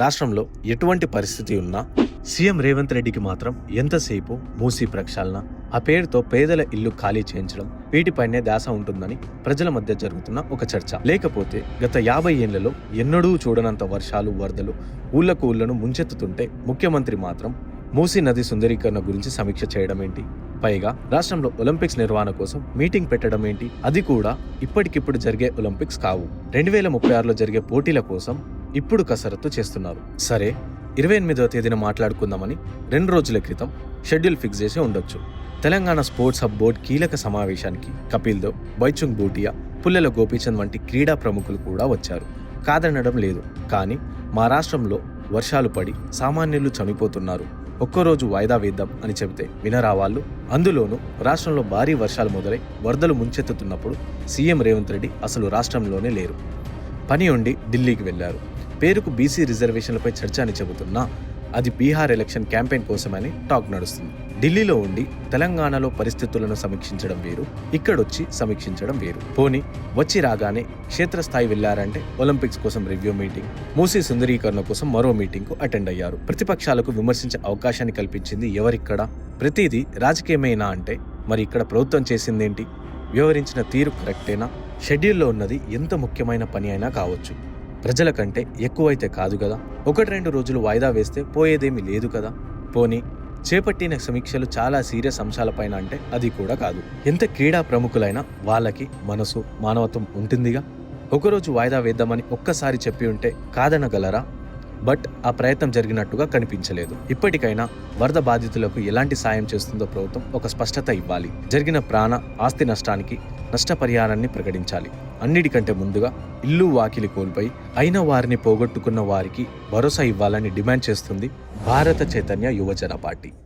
రాష్ట్రంలో ఎటువంటి పరిస్థితి ఉన్నా సీఎం రేవంత్ రెడ్డికి మాత్రం ఎంతసేపు మూసీ ప్రక్షాళన ఆ పేరుతో పేదల ఇల్లు ఖాళీ చేయించడం వీటిపైనే దాస ఉంటుందని ప్రజల మధ్య జరుగుతున్న ఒక చర్చ. లేకపోతే గత యాభై ఏళ్ళలో ఎన్నడూ చూడనంత వర్షాలు వరదలు ఊళ్ళకు ఊళ్ళను ముంచెత్తుతుంటే ముఖ్యమంత్రి మాత్రం మూసీ నది సుందరీకరణ గురించి సమీక్ష చేయడం ఏంటి పైగా రాష్ట్రంలో ఒలింపిక్స్ నిర్వహణ కోసం మీటింగ్ పెట్టడం ఏంటి అది కూడా ఇప్పటికిప్పుడు జరిగే ఒలింపిక్స్ కావు. రెండు వేల ముప్పై ఆరులో జరిగే పోటీల కోసం ఇప్పుడు కసరత్తు చేస్తున్నారు. సరే ఇరవై ఎనిమిదవ తేదీన మాట్లాడుకుందామని రెండు రోజుల క్రితం షెడ్యూల్ ఫిక్స్ చేసి ఉండొచ్చు. తెలంగాణ స్పోర్ట్స్ హబ్ బోర్డు కీలక సమావేశానికి కపిల్ దేవ్ బైచుంగ్ బూటియా పుల్లెల గోపీచంద్ వంటి క్రీడా ప్రముఖులు కూడా వచ్చారు. కాదనడం లేదు. కానీ మా రాష్ట్రంలో వర్షాలు పడి సామాన్యులు చనిపోతున్నారు. ఒక్కరోజు వాయిదా వేద్దాం అని చెబితే వినరా వాళ్ళు? అందులోనూ రాష్ట్రంలో భారీ వర్షాలు మొదలై వరదలు ముంచెత్తుతున్నప్పుడు సీఎం రేవంత్ రెడ్డి అసలు రాష్ట్రంలోనే లేరు. పని ఉండి ఢిల్లీకి వెళ్ళారు పేరుకు బీసీ రిజర్వేషన్లపై చర్చ అని చెబుతున్నా అది బీహార్ ఎలక్షన్ క్యాంపెయిన్ కోసమని టాక్ నడుస్తుంది. ఢిల్లీలో ఉండి తెలంగాణలో పరిస్థితులను సమీక్షించడం వేరు ఇక్కడొచ్చి సమీక్షించడం వేరు. పోని వచ్చి రాగానే క్షేత్రస్థాయి వెళ్ళారంటే ఒలింపిక్స్ కోసం రివ్యూ మీటింగ్ మూసీ సుందరీకరణ కోసం మరో మీటింగ్కు అటెండ్ అయ్యారు. ప్రతిపక్షాలకు విమర్శించే అవకాశాన్ని కల్పించింది ఎవరిక్కడ? ప్రతిదీ రాజకీయమేనా అంటే మరి ఇక్కడ ప్రభుత్వం చేసిందేంటి? వివరించిన తీరు కరెక్టేనా? షెడ్యూల్లో ఉన్నది ఎంత ముఖ్యమైన పని అయినా కావచ్చు. ప్రజల కంటే ఎక్కువైతే కాదు కదా. ఒకటి రెండు రోజులు వాయిదా వేస్తే పోయేదేమీ లేదు కదా. పోనీ చేపట్టిన సమీక్షలు చాలా సీరియస్ అంశాలపైన అంటే అది కూడా కాదు. ఎంత క్రీడా ప్రముఖులైనా వాళ్ళకి మనసు మానవత్వం ఉంటుందిగా? ఒకరోజు వాయిదా వేద్దామని ఒక్కసారి చెప్పి ఉంటే కాదనగలరా? బట్ ఆ ప్రయత్నం జరిగినట్టుగా కనిపించలేదు. ఇప్పటికైనా వరద బాధితులకు ఎలాంటి సాయం చేస్తుందో ప్రభుత్వం ఒక స్పష్టత ఇవ్వాలి. జరిగిన ప్రాణ ఆస్తి నష్టానికి నష్టపరిహారాన్ని ప్రకటించాలి. అన్నిటికంటే ముందుగా ఇల్లు వాకిలి కోల్పోయి అయిన వారిని పోగొట్టుకున్న వారికి భరోసా ఇవ్వాలని డిమాండ్ చేస్తుంది భారత చైతన్య యువజన పార్టీ.